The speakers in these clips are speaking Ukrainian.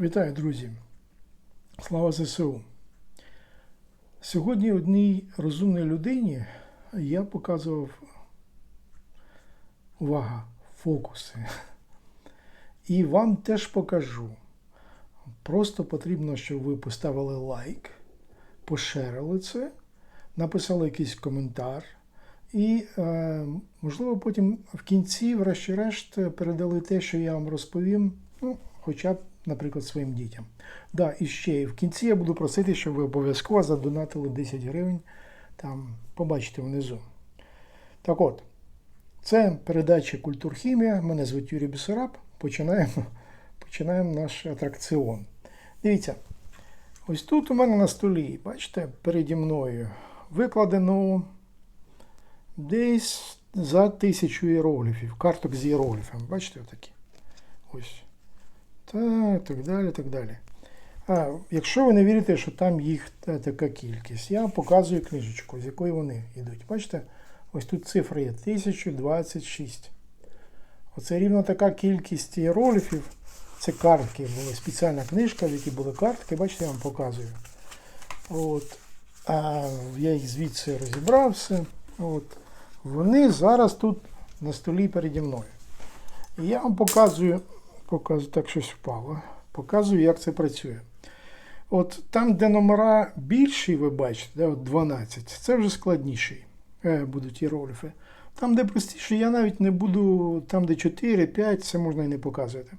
Вітаю, друзі! Слава ЗСУ! Сьогодні одній розумній людині я показував увага, фокуси. І вам теж покажу. Просто потрібно, щоб ви поставили лайк, поширили це, написали якийсь коментар. І, е, можливо, потім в кінці, врешті-решт, передали те, що я вам розповім, ну, хоча б, наприклад, своїм дітям. Да, і ще в кінці я буду просити, щоб ви обов'язково задонатили 10 гривень. Там побачите внизу. Так от, це передача Культурхімія. Мене звуть Юрій Бісараб. Починаємо, починаємо наш атракціон. Дивіться, ось тут у мене на столі, бачите, переді мною викладено десь за тисячу іерогліфів, карток з іерогліфами. Бачите, отакі. Ось. Так, так далі, так далі. А, якщо ви не вірите, що там їх та- така кількість, я показую книжечку, з якої вони йдуть. Бачите, ось тут цифра є 1026. Оце рівно така кількість іерогліфів. Це картки були, спеціальна книжка, в якій були картки, бачите, я вам показую. От. А я їх звідси розібрав все. От. Вони зараз тут на столі переді мною. І я вам показую, показую, так щось впало. Показую, як це працює. От там, де номера більші, ви бачите, да, от 12, це вже складніші е, будуть іерогліфи. Там, де простіше, я навіть не буду, там, де 4, 5, це можна і не показувати.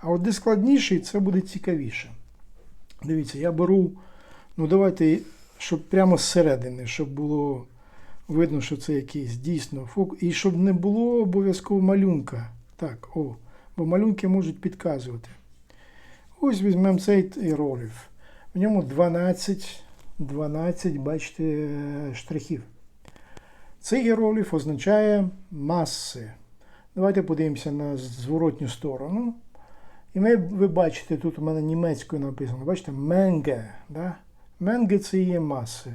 А от де складніший, це буде цікавіше. Дивіться, я беру, ну давайте, щоб прямо зсередини, щоб було видно, що це якийсь дійсно фокус. І щоб не було обов'язково малюнка. Так, о, бо малюнки можуть підказувати. Ось візьмемо цей іерогліф. В ньому 12, 12, бачите, штрихів. Цей іерогліф означає маси. Давайте подивимося на зворотню сторону. І ми, ви бачите, тут у мене німецькою написано, бачите, менге. Да? Менге це є маси.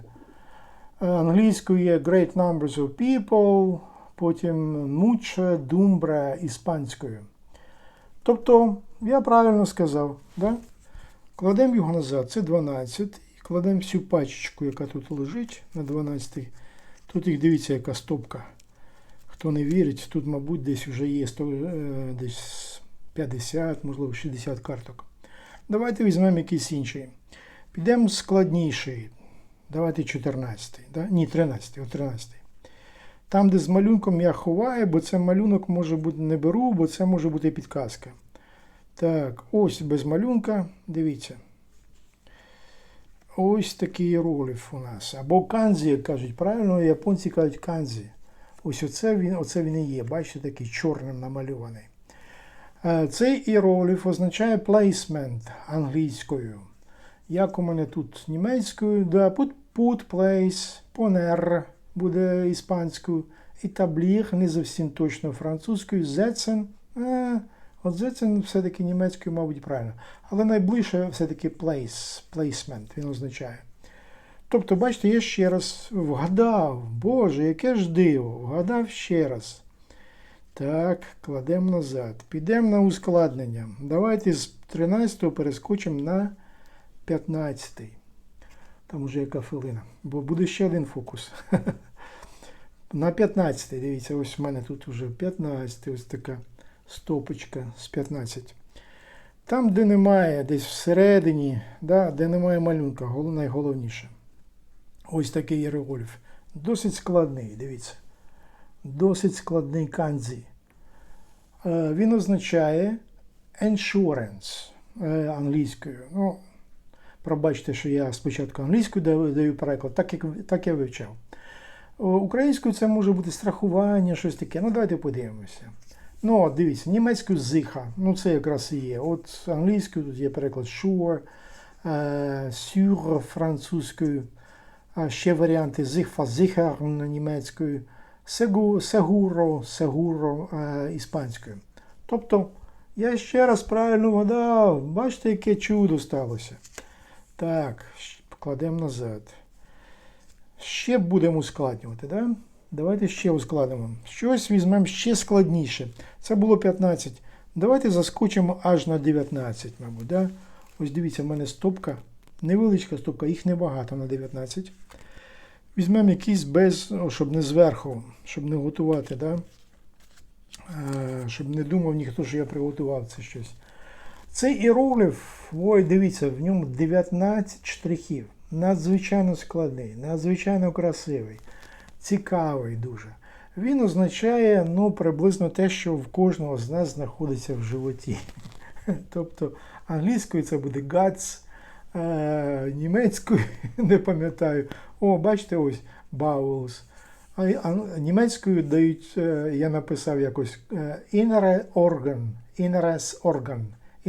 Е, Англійською є Great Numbers of People, потім mucha, dumbra іспанською. Тобто, я правильно сказав, да? кладемо його назад, це 12, і кладемо всю пачечку, яка тут лежить на 12. Тут їх дивіться, яка стопка. Хто не вірить, тут, мабуть, десь вже є 100, е, десь 50, можливо, 60 карток. Давайте візьмемо якийсь інший. Підемо складніший. Давайте 14. Да? Ні, 13, о 13. Там, де з малюнком я ховаю, бо це малюнок може бути не беру, бо це може бути підказка. Так, ось без малюнка. Дивіться. Ось такий іерогліф у нас. Або канзі, як кажуть, правильно, японці кажуть канзі. Ось оце він, оце він і є. Бачите, такий чорним намальований. Е, Цей іерогліф означає placement англійською. Як у мене тут німецькою, да, put, put place, poner буде іспанською, і етаблір, не зовсім точно французькою, setzen, е, от setzen все-таки німецькою, мабуть, правильно. Але найближче все-таки place, placement він означає. Тобто, бачите, я ще раз вгадав, Боже, яке ж диво, вгадав ще раз. Так, кладемо назад. Підемо на ускладнення. Давайте з 13 перескочимо на 15. Там уже яка хвилина. Бо буде ще один фокус. На 15, дивіться, ось в мене тут вже 15, ось така стопочка з 15. Там, де немає, десь всередині, да, де немає малюнка, найголовніше. Ось такий іерогліф. Досить складний, дивіться. Досить складний канзі. Е, Він означає insurance е, англійською. Ну, пробачте, що я спочатку англійською даю, переклад, так як так я вивчав. Українською це може бути страхування, щось таке. Ну, давайте подивимося. Ну, от, дивіться, німецькою зиха. Ну, це якраз і є. От англійською тут є переклад sure, е, sur французькою. Ще варіанти sich versichern німецькою, seguro, seguro е, іспанською. Тобто, я ще раз правильно вгадав. Бачите, яке чудо сталося. Так, кладемо назад. Ще будемо ускладнювати, да? Давайте ще ускладнимо. Щось візьмемо ще складніше. Це було 15. Давайте заскочимо аж на 19, мабуть. Да? Ось дивіться, в мене стопка. Невеличка стопка, їх небагато на 19. Візьмемо якийсь без, о, щоб не зверху, щоб не готувати, да? Е, щоб не думав ніхто, що я приготував це щось. Цей іерогліф, ой, дивіться, в ньому 19 штрихів. Надзвичайно складний, надзвичайно красивий, цікавий дуже. Він означає ну, приблизно те, що в кожного з нас знаходиться в животі. Тобто англійською це буде guts, е, німецькою не пам'ятаю. О, бачите, ось bowels. А, німецькою дають, е, я написав якось е, inner organ, inneres organ,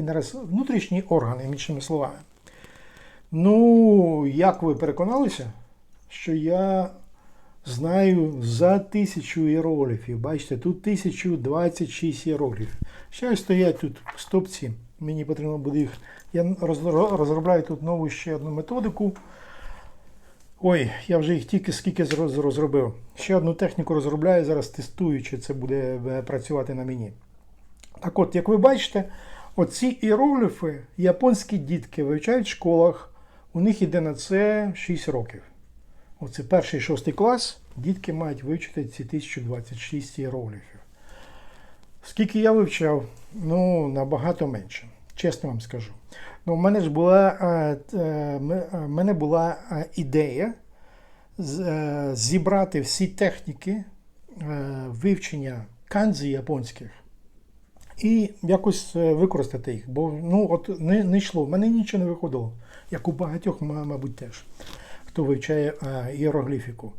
inneres, внутрішній орган, іншими словами. Ну, як ви переконалися, що я знаю за тисячу іерогліфів. Бачите, тут 1026 іерогліфів. Ще стоять тут в стопці. Мені потрібно буде їх. Я розробляю тут нову ще одну методику. Ой, я вже їх тільки скільки розробив. Ще одну техніку розробляю, зараз тестую, чи це буде е, працювати на мені. Так от, як ви бачите, оці іерогліфи японські дітки вивчають в школах, у них іде на це 6 років. Оце перший шостий клас, дітки мають вивчити ці 1026 іерогліфів. Скільки я вивчав, ну, набагато менше, чесно вам скажу. Ну, в мене ж була, е, е, е, в мене була ідея зібрати всі техніки вивчення канзі японських і якось е, використати їх. Бо ну, от не, не йшло, в мене нічого не виходило, як у багатьох, мабуть, теж, хто вивчає е, іерогліфіку.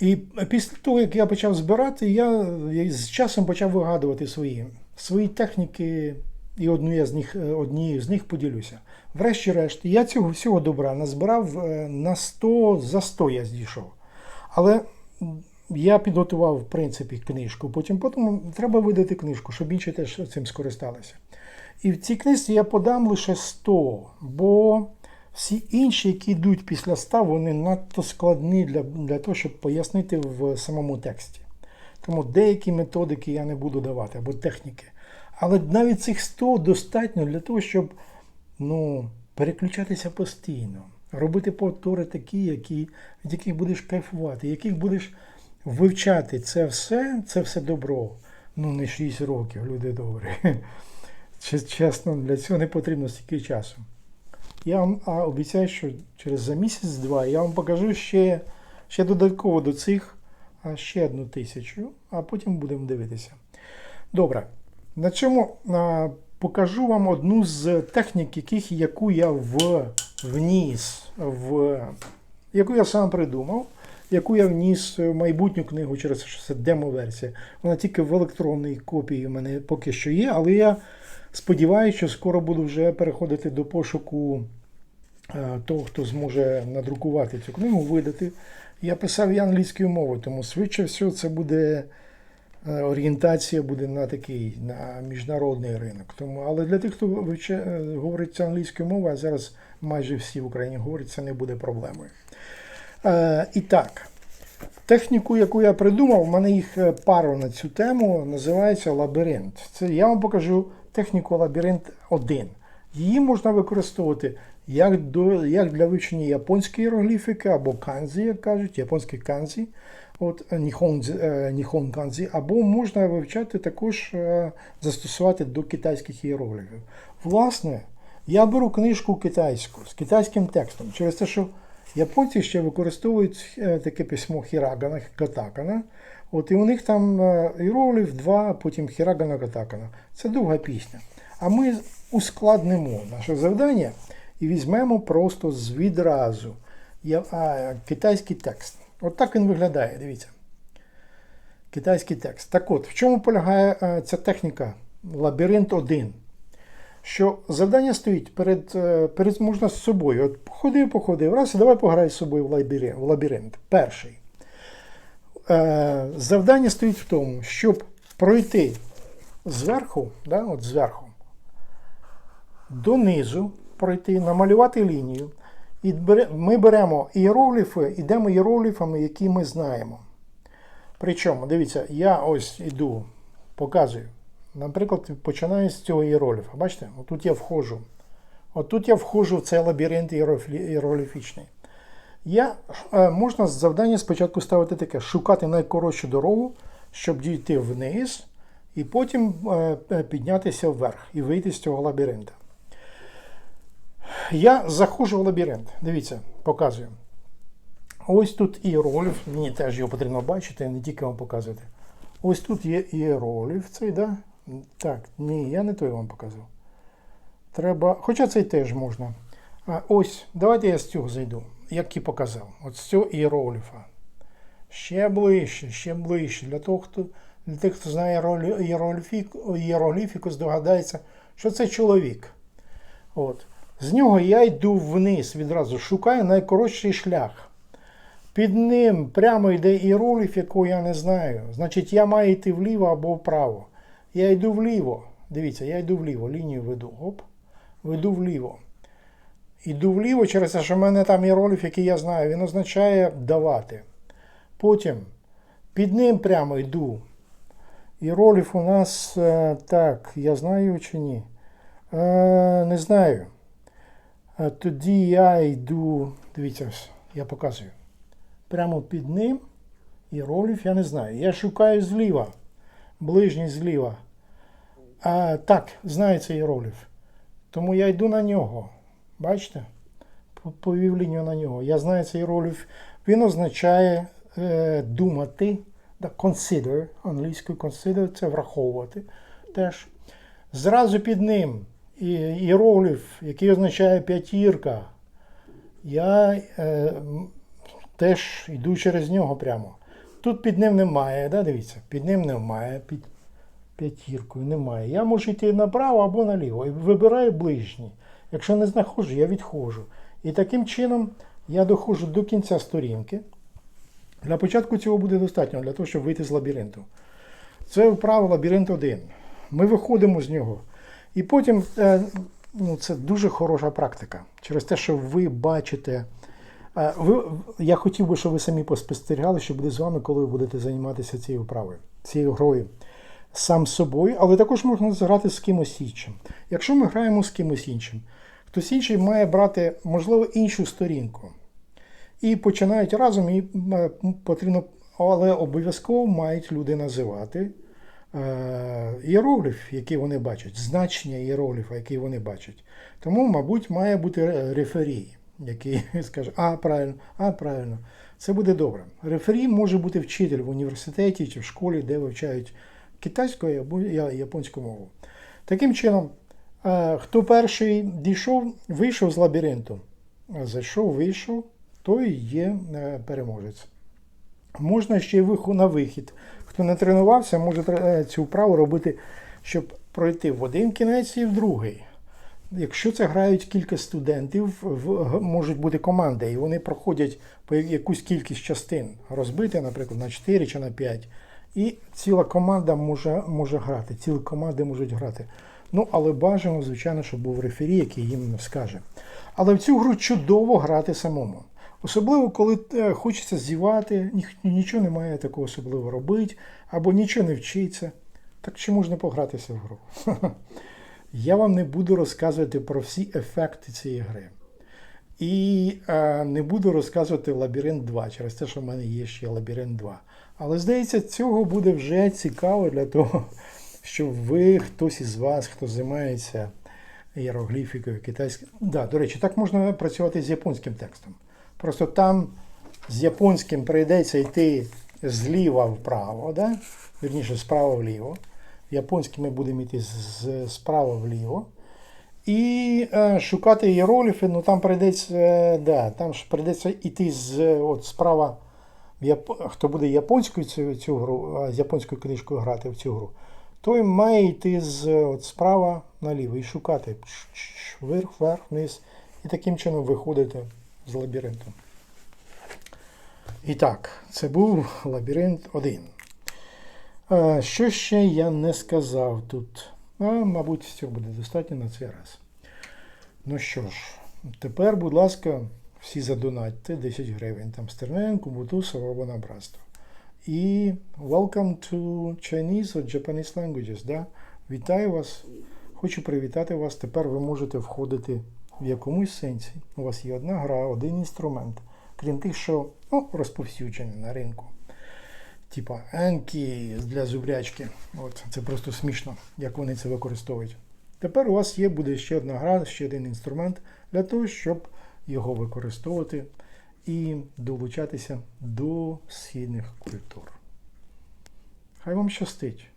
І після того, як я почав збирати, я, з часом почав вигадувати свої, свої техніки, і одну я з них, е, однією з них поділюся. Врешті-решт, я цього всього добра назбирав на 100, за 100 я здійшов. Але я підготував, в принципі, книжку. Потім, потім треба видати книжку, щоб інші теж цим скористалися. І в цій книжці я подам лише 100, бо всі інші, які йдуть після 100, вони надто складні для, для того, щоб пояснити в самому тексті. Тому деякі методики я не буду давати або техніки. Але навіть цих 100 достатньо для того, щоб ну, переключатися постійно, робити повтори такі, які, від яких будеш кайфувати, яких будеш вивчати це все, це все добро. Ну, не 6 років, люди добрі. Чесно, для цього не потрібно стільки часу. Я вам обіцяю, що через за місяць-два я вам покажу ще, ще додатково до цих ще одну тисячу, а потім будемо дивитися. Добре. На цьому а, покажу вам одну з технік, яких, яку я в, вніс, в, яку я сам придумав, яку я вніс в майбутню книгу через що це демо-версія. Вона тільки в електронній копії в мене поки що є, але я сподіваюся, що скоро буду вже переходити до пошуку е, того, хто зможе надрукувати цю книгу, видати. Я писав і англійською мовою, тому швидше всього це буде е, орієнтація буде на такий на міжнародний ринок. Тому, але для тих, хто е, говорить англійською мовою, а зараз майже всі в Україні говорять, це не буде проблемою. Е, і так, техніку, яку я придумав, в мене їх е, пару на цю тему, називається лабіринт. Це я вам покажу техніку лабіринт 1. Її можна використовувати як, до, як для вивчення японської іерогліфіки або канзі, як кажуть, японські канзі, от, е, ніхон, ніхон канзі, або можна вивчати також застосувати до китайських іерогліфів. Власне, я беру книжку китайську з китайським текстом через те, що японці ще використовують е, таке письмо хірагана, катакана. От, і у них там е, іерогліф 2, потім хірагана катакана. Це довга пісня. А ми ускладнимо наше завдання і візьмемо просто з відразу китайський текст. От так він виглядає, дивіться. Китайський текст. Так от, в чому полягає е, ця техніка? Лабіринт 1. Що завдання стоїть перед, е, перед можна з собою. От походив, походив, раз, і давай пограй з собою в лабіринт. Перший. Е, Завдання стоїть в тому, щоб пройти зверху, да, от зверху, донизу пройти, намалювати лінію. І ми беремо іерогліфи, йдемо іерогліфами, які ми знаємо. Причому, дивіться, я ось іду, показую. Наприклад, починаю з цього іерогліфа. Бачите, тут я входжу От тут я входжу в цей лабіринт іерогліфічний. Я, е, можна завдання спочатку ставити таке: шукати найкоротшу дорогу, щоб дійти вниз, і потім е, е, піднятися вверх і вийти з цього лабіринта. Я заходжу в лабіринт. Дивіться, показую. Ось тут іерогліф, мені теж його потрібно бачити, не тільки вам показувати. Ось тут є іерогліф цей, да? Так, ні, я не той вам показував. Треба. Хоча цей теж можна. А ось, давайте я з цього зайду, як і показав. От з цього іерогліфа. Ще ближче, ще ближче. Для того, хто, для тих, хто знає іерогліфіку, здогадається, що це чоловік. От. З нього я йду вниз відразу, шукаю найкоротший шлях. Під ним прямо йде іерогліф, якого я не знаю. Значить, я маю йти вліво або вправо. Я йду вліво. Дивіться, я йду вліво, лінію веду. Оп, веду вліво. Йду вліво через те, що в мене там іерогліф, який я знаю, він означає давати. Потім під ним прямо йду. Іерогліф у нас е, так, я знаю чи ні. Е, не знаю. Тоді я йду. Дивіться, я показую. Прямо під ним іерогліф, я не знаю. Я шукаю зліва. Ближній зліва. А, так, знаю цей іерогліф. Тому я йду на нього. Бачите? По- Повів лінію на нього. Я знаю цей іерогліф. Він означає е, думати. Consider, англійською consider це враховувати теж. Зразу під ним і- який означає п'ятірка. Я е, теж йду через нього прямо. Тут під ним немає, да, дивіться, під ним немає, під п'ятіркою немає. Я можу йти направо або наліво. І вибираю ближній. Якщо не знаходжу, я відходжу. І таким чином я доходжу до кінця сторінки. Для початку цього буде достатньо для того, щоб вийти з лабіринту. Це вправа лабіринт 1. Ми виходимо з нього. І потім е, ну, це дуже хороша практика. Через те, що ви бачите. Е, Ви, я хотів би, щоб ви самі поспостерігали, що буде з вами, коли ви будете займатися цією вправою, цією грою. Сам собою, але також можна зграти з кимось іншим. Якщо ми граємо з кимось іншим, хтось інший має брати, можливо, іншу сторінку. І починають разом, і е, потрібно, але обов'язково мають люди називати е, іерогліф, який вони бачать, значення іерогліфа, який вони бачать. Тому, мабуть, має бути ре- реферій, який скаже, а, правильно, а, правильно. Це буде добре. Реферій може бути вчитель в університеті чи в школі, де вивчають китайську або японську мову. Таким чином, е, хто перший дійшов, вийшов з лабіринту, зайшов, вийшов, той є е, переможець. Можна ще й на вихід. Хто не тренувався, може е, цю вправу робити, щоб пройти в один кінець і в другий. Якщо це грають кілька студентів, можуть бути команди, і вони проходять по якусь кількість частин, розбити, наприклад, на 4 чи на 5. І ціла команда може, може грати, цілі команди можуть грати. Ну, але бажано, звичайно, щоб був рефері, який їм скаже. Але в цю гру чудово грати самому. Особливо, коли е, хочеться зівати, нічого немає такого особливо робити, або нічого не вчиться. Так чи можна погратися в гру? Я вам не буду розказувати про всі ефекти цієї гри. І е, не буду розказувати Лабіринт 2 через те, що в мене є ще Лабіринт 2. Але здається, цього буде вже цікаво для того, щоб ви, хтось із вас, хто займається іерогліфікою, китайською. Да, до речі, так можна працювати з японським текстом. Просто там з японським прийдеться йти зліва вправо, да? вірніше, справа вліво. Японським ми будемо йти справа вліво. І е, шукати іерогліфи, ну там прийдеться, е, да, там ж прийдеться йти з от справа, хто буде японською цю, цю гру, з японською книжкою грати в цю гру, той має йти з от справа наліво і шукати вверх, вверх, вниз. І таким чином виходити з лабіринту. І так, це був лабіринт 1. Що ще я не сказав тут? А, мабуть, цього буде достатньо на цей раз. Ну що ж, тепер, будь ласка, всі задонатьте 10 гривень. Там Стерненко, Бутусов або на братство. І welcome to Chinese or Japanese languages. Да? Вітаю вас. Хочу привітати вас. Тепер ви можете входити в якомусь сенсі у вас є одна гра, один інструмент, крім тих, що ну, розповсюджені на ринку. Типа енкі для зубрячки. От, це просто смішно, як вони це використовують. Тепер у вас є буде ще одна гра, ще один інструмент для того, щоб його використовувати і долучатися до східних культур. Хай вам щастить!